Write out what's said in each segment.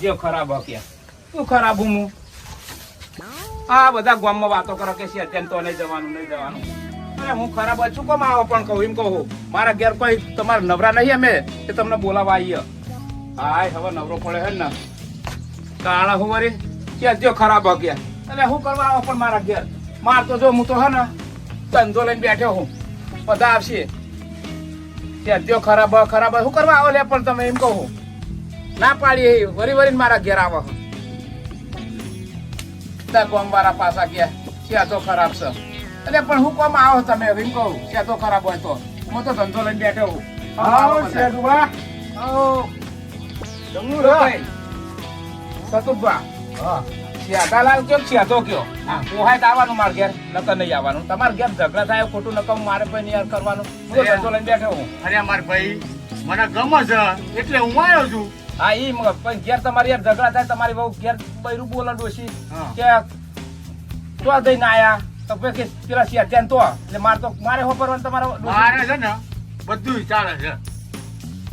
જે ખરાબ હક્યા શું ખરાબ હું? આ બધા ગામમાં વાતો કરો કે અત્યારે તો નહીં જવાનું નહીં જવાનું. અરે હું ખરાબ છું કેમ આવો પણ કહું, એમ કહું મારા ઘેર કોઈ તમારે નવરા નહીં અમે કે તમને બોલાવા આવીએ. હાય, હવે નવરો પડે હે ને. કાળા હું વળી કે જો ખરાબ હક્યા એટલે હું કરવા આવો પણ મારા ઘેર? માર તો જો, હું તો હે ને, ધંધો લઈને બેઠો હું. બધા આવશે. કે જો ખરાબ ખરાબ હું કરવા આવો લે પણ તમે, એમ કહું ના પાડી વરી વરી મારા ઘેર આવો. કોમ વાળા પાછા ગયા ત્યાં તો ખરાબ છે. એટલે પણ હું કોમ આવો તમે? એમ કહું ત્યાં તો ખરાબ હોય તો. હું તો ધંધો લઈને બેઠો હું આવો. આવો. રે. હા. કયો કયો? પોહાય આવવાનું મારા ઘેર નકર નહીં આવવાનું. તમારા ઘેર ઝઘડા થાય ખોટું નકમ મારે ભાઈ યાર કરવાનું. હું ધંધો લઈને બેઠો હું અરે માર ભાઈ મને ગમે છે એટલે હું આવ્યો છું. હા ઈ પણ ઘેર તમારી યાર ઝઘડા થાય તમારી બહુ ઘેર બૈરું બોલે ડોશી હા. કે તો દઈને આયા. તો પછી કે પેલા ત્યાં તો એટલે મારે તો મારે હોપરવાનું તમારો. મારે છે ને બધું ચાલે છે.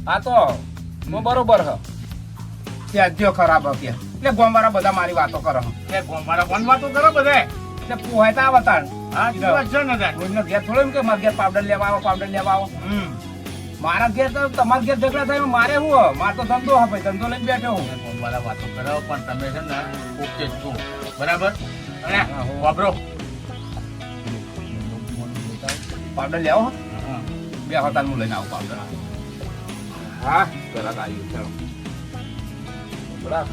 હા તો હું બરોબર હ. ત્યાં જો ખરાબ હ કે. એટલે ગોમારા બધા મારી વાતો કરો કે ગોમારા મારા વાતો કરો બધે? એટલે પુહાય તો આવતાણ હા છે ને ઘેર થોડો એમ કે મારે ઘેર પાવડર લેવા આવો પાવડર લેવા આવો. હમ. મારા ઘેર તો તમારા ઘેર ઝઘડા થાય મારે શું મારે તો ધંધો હા ભાઈ ધંધો લઈને બેઠો હું. મારા વાતો કરો પણ તમે છે ને ઓકે છો. બરાબર? વાપરો. પાવડર લેવો. બે હોતા હું લઈને આવું પાવડર. હા. ઘરાક આવ્યું ચાલો થોડા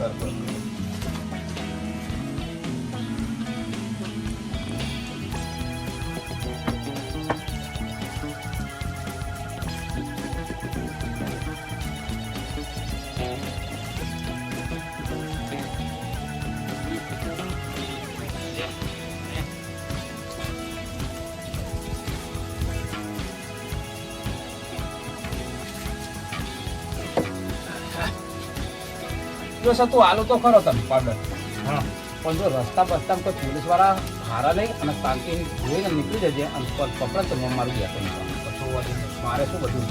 કર કર. જો હાલો તો ખરો તમે પાવડર હા. પણ જો રસ્તા બસ્તા કોઈ પોલીસવાળા હારા લઈ અને શાંતિ જોઈને નીકળી જજે અને પકડે તો મેં મારું ગયા. મારે શું બધું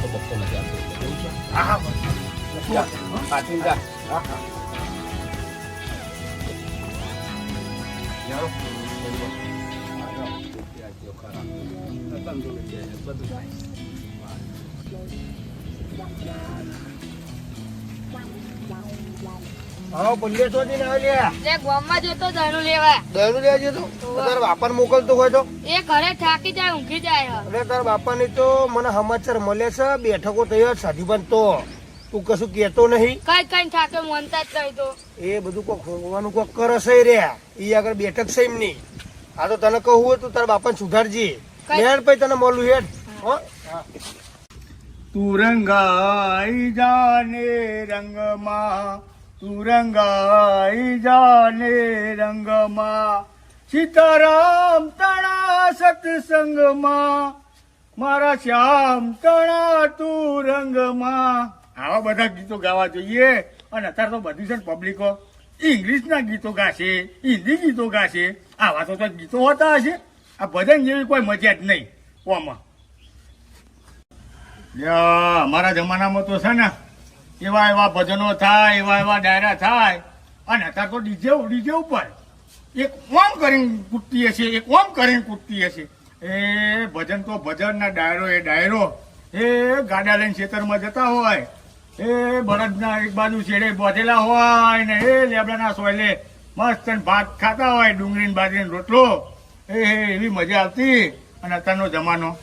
તો બગતો નથી આવતો. હા જા, હા હા ખરા. બધું. હા પુલ્ય શોધી ને લ્યા ગામમાં જતો દારૂ લેવા. દરું લેવા જતો? તારા બાપાને મોકલતો હોય તો? એ ઘરે થાકી જાય ઊંઘી જાય હ. અરે બાપાની તો મને સમાચાર મળે છે બેઠકો તૈયાર સાધુબન તો. તું કશું કેતો નહીં. કઈ કઈ થાકે મનતા જ નહીં તો. એ બધું કોક હોવાનું કોક કરે છે રહ્યા એ આગળ બેઠક છે એમની. આ તો તને કહું તું તારા બાપાને સુધારજી. લેણ પછી તને મળું હેડ. હો. તું રંગાઈ જાને રંગમાં તું રંગાઈ જાને રંગમાં. સીતારામ તણા સત્સંગમાં, મારા શ્યામ તણા તું રંગમાં આવા બધા ગીતો ગાવા જોઈએ અને અત્યારે તો બધું છે ને પબ્લિકો ઇંગ્લિશના ગીતો ગાશે, હિન્દી ગીતો ગાશે. આવા તો ગીતો હોતા હશે. આ ભજન જેવી કોઈ મજા જ નહીં. ઓમાં. અમારા જમાનામાં તો છે ને, એવા એવા ભજનો થાય, એવા એવા ડાયરા થાય અને અત્યારે તો ડીજે ડીજે ઉપર. એક ઓમ કરીને કૂદતી હશે, એક ઓમ કરીને કૂદતી હશે. એ ભજન તો ભજન ના ડાયરો, એ ડાયરો. એ ગાડા લઈને ખેતરમાં જતા હોય. એ બળદના એક બાજુ છેડે બોધેલા હોય ને એ લેબડાના સોયલે મસ્ત ભાત ખાતા હોય, ડુંગળીની બાજરીનો રોટલો. એ, એવી મજા આવતી. અને અત્યારનો જમાનો.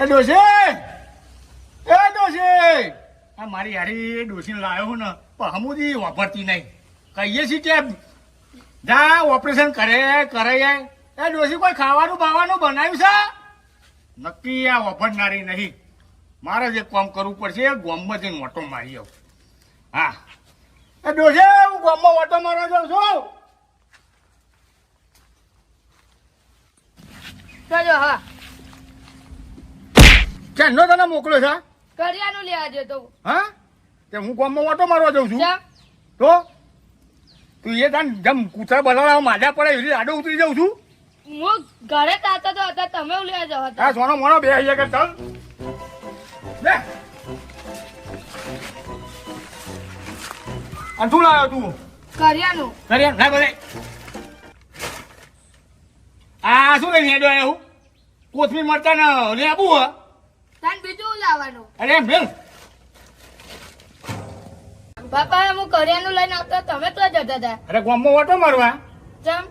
એ ડોશી! એ ડોશી આ મારી હારી ડોશીને લાવ્યો હું ને પણ હમુદી વાપરતી નહીં. કહીએ છીએ કે જા ઓપરેશન કરે કરે એ ડોસી કોઈ ખાવાનું બાવાનું બનાવ્યું છે? નક્કી આ વફરનારી નહીં. મારે જે કામ કરવું પડશે ગોમમાં જઈને ઓટો મારી આવું. હા. એ ડોસે હું ગોમમાં ઓટો મારવા જાઉં છું. ચલો હા. ક્યાંનો તને મોકલો છે કરિયાનું લેવા જતો હા? તે હું ગામમાં ઓટો મારવા જાઉં છું? તો? તું એ તાન જેમ કૂતરા બલાડા માજા પડે એવી આડો ઉતરી જાઉં છું? હું ઘરે તાતા તો હતા તમે લેવા જવા હતા? સોનો મોનો બે અહીંયા કર ચાલ. લે. અને શું લાવ્યો તું? કરિયાનું. કરિયાનું? ના બોલે આ શું લઈને હેડો આવ્યો કોથમી મરતા ને લેબુ હ. લાવવાનું અરે મેલ બાપા હું કર્યાનું લઈને આવતો તમે તો જતા હતા? અરે ગોમમાં ઓટો મારવા. ચમ?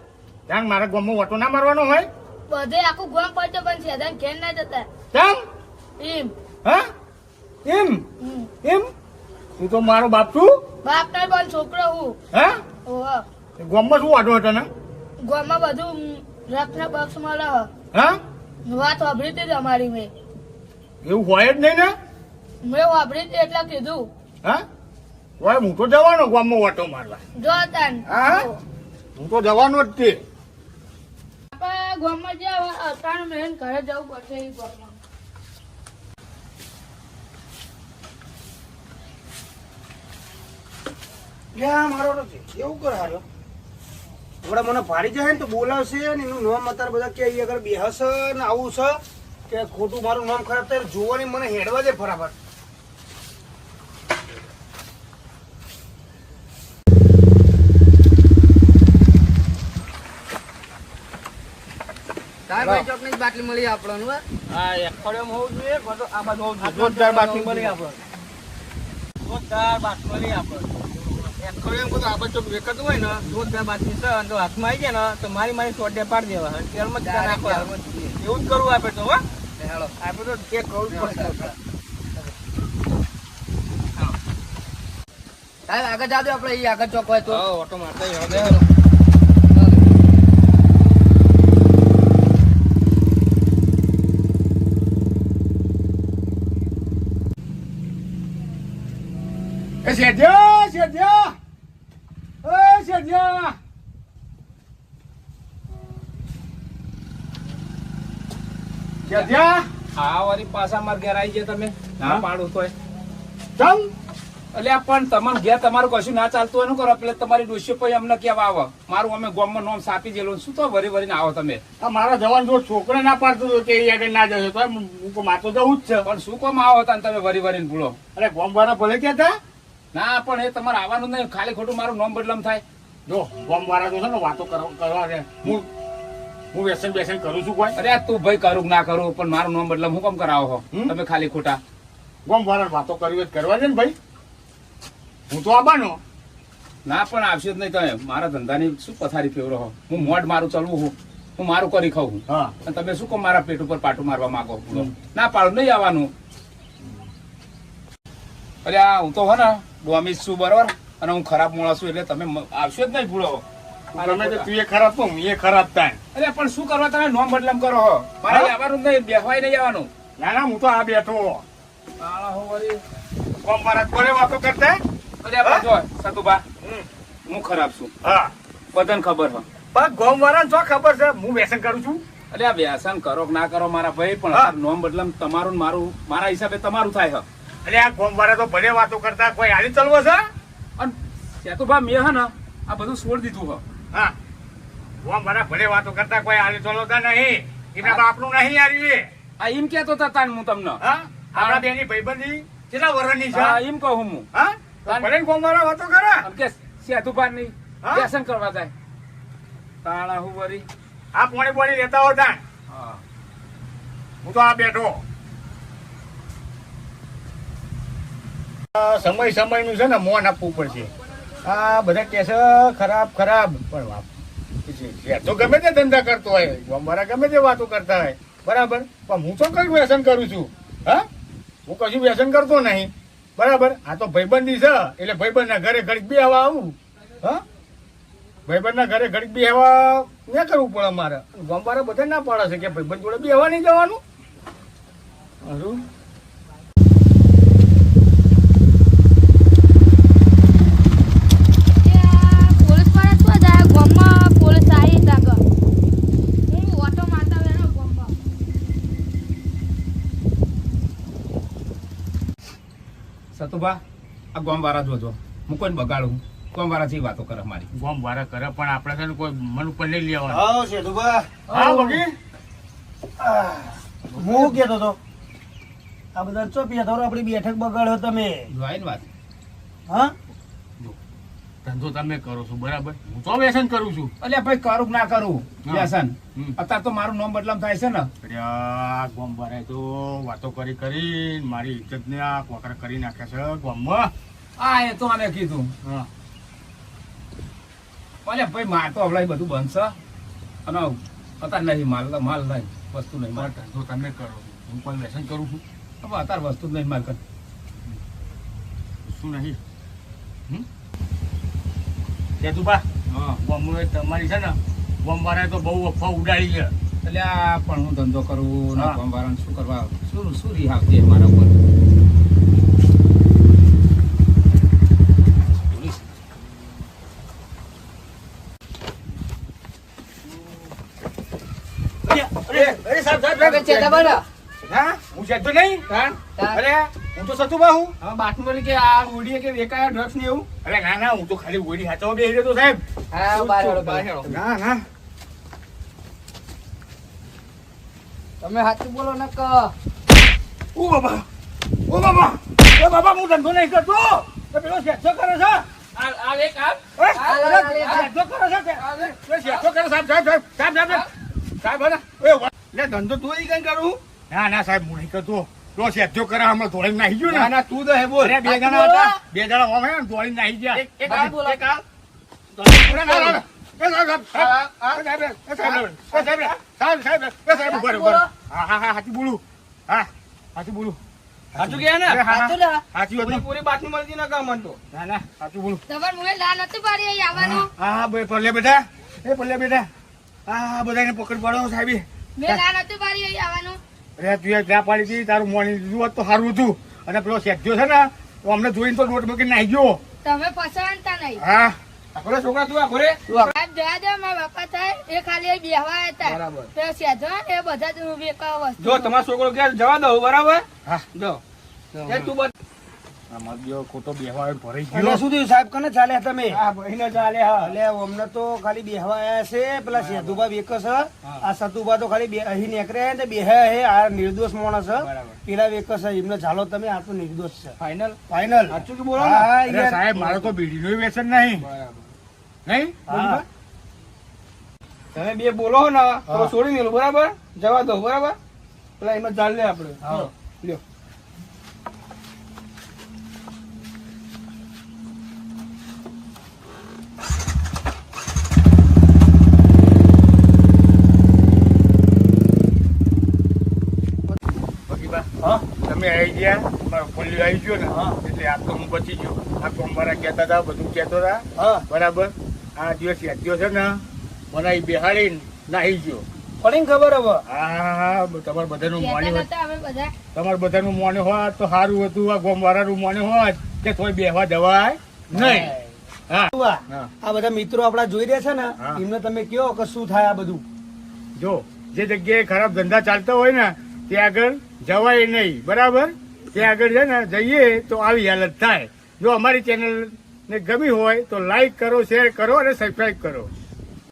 જાણ મારા ઓટો ના મારવાનો હોય? બધે આખું ગોમ પડતો પણ સેદાન ઘેર ના જતા. એમ. હા? એમ. એમ? તું તો મારો બાપ છું? બાપ ના પણ છોકરો હું. હા? ઓહો. ગોમમાં શું વાટો હતો ને? ગોમમાં બધું રખના બક્ષ મળે હ. વાત વાપરી હતી તમારી મેં. એવું હોય જ નહીં ને? મેં વાપરી હતી એટલે કીધું. હા? હોય હું તો જવાનો ગોમમાં ઓટો મારવા. જો તાન. હા? હું તો જવાનો જ તે અતાણ ઘરે જવું પડશે એ મારો એવું કર હાલો. હમણાં મને ભાડી જાય ને તો બોલાવશે ને એનું નામ અત્યારે બધા કે આગળ બેહસ ને આવું છે. કે ખોટું મારું નામ ખરાબ થાય જોવાની મને હેડવા દે બરાબર બાટલી મળી આપણને હો. આ હોવું જોઈએ તો આ બાજુ હોવું જોઈએ. જોરદાર બાટલી મળી આપણને જોરદાર બાટલી મળી આપણને અઠવાડિયામાં બધું આપણે ચોક વેચાતું હોય ને જોરદાર બાટલી છે અને હાથમાં આવી જાય ને તો મારી મારી સોડે પાડી દેવા. અને તેલમાં જ નાખવા એવું જ કરવું આપણે તો હો. આપણે તો ચેક કરવું પડશે સાહેબ આગળ જાજો આપણે અહીં આગળ ચોક હોય તો. ઓટો મારતા હવે શેઠિયા શેઠિયા. એ શેઠિયા. આ વારી પાછા માર ઘેર આવી ગયા તમે. ના પાડું તોય. ચમ. એટલે પણ તમારે ઘેર તમારું કશું ના ચાલતું એનું કરો. એટલે તમારી ડોશી પછી અમને કેવા આવો? મારું અમે ગોમમાં નોમ સાપી ગયેલું શું તો વરી વરીને આવો તમે? મારા જવાન જો છોકરો ના પાડતો હતો કે આગળ ના જશો તો હું કહું, જવું જ છે. પણ શું કોમ આવો હતા તમે વરી વરીને ભૂલો? અરે ગોમ વાળા ભલે ક્યાં હતા? ના પણ એ તમારે આવવાનું નહીં. ખાલી ખોટું મારું નોમ બદલમ થાય. જો ગોમ વાળા તો છે ને વાતો કરવા કરવા હું હું વ્યસન વ્યસન કરું છું કોઈ? અરે તું ભાઈ કરું ના કરું પણ મારું નામ બદલામ હું કેમ કરાવો છો? તમે ખાલી ખોટા. ગોમ વારણ વાતો કરવી હોય કરવા છે ને ભાઈ. હું તો આવવાનો ના પણ આવશે જ નહીં તમે મારા ધંધાની શું પથારી ફેવરો હો? હું મોઢ મારું ચલવું હું. હું મારું કરી ખાઉં હા. અને તમે શું કહો મારા પેટ ઉપર પાટું મારવા માંગો? ના પાડું નહીં આવવાનું. અરે આ હું તો હો ને ડોમીસ છું બરોબર. અને હું ખરાબ માણસ છું એટલે તમે આવશો જ નહીં ભૂલો. તમે તો તું એ ખરાબ તો હું એ ખરાબ થાય. અરે પણ શું કરવા તમે નોમ બદલામ કરો હો? મારે? આવવાનું નહીં બેહવાય નહીં આવવાનું ના ના હું તો આ બેઠો હો. ગોમ વાળા કોને વાતો કરતા? અરે આપણે જો સતુભા હું ખરાબ છું. હા. બધાને ખબર હો. પણ ગોમ વાળા જો ખબર છે હું વ્યસન કરું છું? અરે આ વ્યસન કરો કે ના કરો મારા ભાઈ પણ નોમ બદલામ તમારું ને મારું મારા હિસાબે તમારું થાય હો. અરે આ ગોમ વાળા તો ભલે વાતો કરતા કોઈ હાલી ચલવો છે? અને સેતુભા મેં હે ને આ બધું છોડી દીધું હે. હા. વાળા ભલે વાતો કરતા કોઈ હાલી ચલવતા નહીં. એમના બાપનું નહીં આવી આ એમ કેતો હતા તાન હું તમને. હા? આપણા બેની ભાઈબંધી કેટલા વર્ષની છે? એમ કહું હું. હા? ભલે ને ગોમ વાતો કરે. કે સેતુભા નહીં? વ્યસન કરવા જાય. તાળા હું વરી. આ પોણી પોણી લેતા હા હું. તો આ બેઠો. આ સમય સમયનું છે ને મોન આપવું પડશે. આ બધા કેસ ખરાબ ખરાબ. પણ એ તો ગમે તે ધંધા કરતો હોય, અમારા ગમે તે વાતો કરતા હોય. બરાબર? પણ હું તો કઈ વ્યસન કરું છું? હા? હું કશું વ્યસન કરતો નહીં. બરાબર? આ તો ભાઈબંધી છે, એટલે ભાઈબંધના ઘરે ઘડીક બી આવા. આવું હા? ભાઈબંધના ઘરે ઘડીક બી હવા ન કરવું પડે મારે ગમવાળા બધા ના પાડે છે કે ભાઈબંધ જોડે બી હવા નહીં જવાનું? હારું પોલીસવાળા શું જાય ગોમમાં પોલીસ આવી તાક હું ઓટો મારતા વેનો ગોમમાં સતુભા આ ગોમવાળા જોજો હું કોઈને બગાડું. ગોમ વાળા થી વાતો કરે મારી. ગોમવાળા કરે પણ આપણે છે ને કોઈ મન ઉપર નહીં લેવાનું. હા શેઠુભા હા બગી હું કેતો તો? આ બધા ચો ધોરો આપણી બેઠક બગાડ્યો તમે. જોઈ ને વાત. હા? ધંધો તમે કરો છો બરાબર? હું તો વ્યસન કરું છું. અલ્યા ભાઈ કરું ના કરું. વ્યસન. અત્યારે તો મારું નામ બદલામ થાય છે ને. ગોમ ભરાય તો વાતો કરી કરી મારી ઇજ્જત ને આ કોકરા કરી નાખે છે ગોમમાં. આ એ તો આને કીધું. અલ્યા ભાઈ માર તો હવડાય બધું બનશે અને અત્યારે નહીં માલ માલ નહીં વસ્તુ નહીં મારે ધંધો તમે કરો હું પણ વ્યસન કરું છું? હવે અત્યારે વસ્તુ નહીં મારે શું નહીં? કેતુબા હા. તમારી છે ને ગોમ તો બહુ અફવા ઉડાડી છે. એટલે આ પણ હું ધંધો કરું ના હા. શું કરવા? શું શું રિહાવ છે મારા ઉપર? અરે સાહેબ સાહેબ સાહેબ. હા? હું છે તો નહીં અરે હું તો સતુ બાહુ હવે બાથરૂમ મળી કે આ ઉડીએ કે વેકાયા ડ્રગ્સ ને એવું? અરે ના ના હું તો ખાલી ઓડી હાથો બે રહ્યો તો સાહેબ. હા બાર હેડો, બાર હેડો. ના ના. તમે સાચું બોલો ને ક ઓ બાબા ઓ બાબા ઓ બાબા હું ધંધો નહીં કરતો. તો પેલો શેઠો કરે છે. આ આ એક આ હે? આ લે, આ લે, આ શેઠો કરે છે શેઠો કરે સાહેબ સાહેબ સાહેબ સાહેબ સાહેબ? એ ધંધો તું ઈ કઈ કરું? ના ના સાહેબ હું નહીં કરતો. પેલો શેઠો કરે હમણાં ધોળીને નાહી ગયો ના? ને ના તું તો હે બોલ. બે જણા હતા. બે જણા ઓમ ને ધોળીને નાહી ગયા. એક એક આ બોલો. એક આ હતું. તો. બેટા. એ પલ્લે હા બધાને પકડ પાડો સાહેબ. મેં ના નતું પાડી આવવાનું? અરે તું ચા પાડી હતી તારું મોર્નિંગ દીધું હોત તો સારું હતું. અને પેલો સેઠ્યો છે ને તો અમને જોઈને તો રોડ મૂકીને નાહી ગયો. તમે પસંદતા નહીં. હા. છોકરા તું આ ઘરે? સાહેબ જવા દો મારા બાપા થાય એ ખાલી બેહવા હતા. બરાબર. તો સેજો એ બધા જ વેકા જો તમારો છોકરો ઘેર જવા દો બરાબર? હા. જો. તું બત ખોટો બેહવા ભરાઈ ગયો. શું થયું સાહેબ? કને ચાલે તમે? આ ભાઈને ચાલે હા એટલે અમને તો ખાલી બેહવા આયા છે પેલા સેતુભા વેકસ છે. આ સતુભા તો ખાલી અહીં નીકળે ને બે હે આ નિર્દોષ માણસ છે. પેલા વેકસ છે એમને ચાલો તમે આ તો નિર્દોષ છે. ફાઇનલ ફાઇનલ સાચું કે બોલો ને સાહેબ મારો તો બીડીનું વ્યસન નહીં. નહીં. તમે બે બોલો ને તો છોડી દેલું બરાબર? જવા દો બરાબર? પેલા એમાં ચાલે આપણે. લ્યો પકીબા હા તમે આવી ગયા મારો પોલિયો આવી ગયો ને હા. એટલે આ તો હું બચી ગયો આ કોમવાળા કહેતા હતા બધું કહેતો હતા. હા. બરાબર? આ દિવસ યાદ્યો છે ને મને અહીં બેહાડીને નાહી ગયો. પડી ખબર હવે? હા તમારે બધાનું મોની તમારે બધાનું મોને હોય તો સારું હતું આ ગોમવાળાનું મોને હોય કે થોડી બેહવા જવાય નહીં. હા. આ બધા મિત્રો આપડા જોઈ રહ્યા છે ને. એમને તમે કયો કે શું થાય આ બધું. જો જે જગ્યાએ ખરાબ ધંધા ચાલતા હોય ને ત્યાં આગળ જવાય નહીં. બરાબર? ત્યાં આગળ છે ને, જઈએ તો આવી હાલત થાય. જો અમારી ચેનલ ને ગમી હોય તો લાઈક કરો શેર કરો અને સબસ્ક્રાઈબ કરો.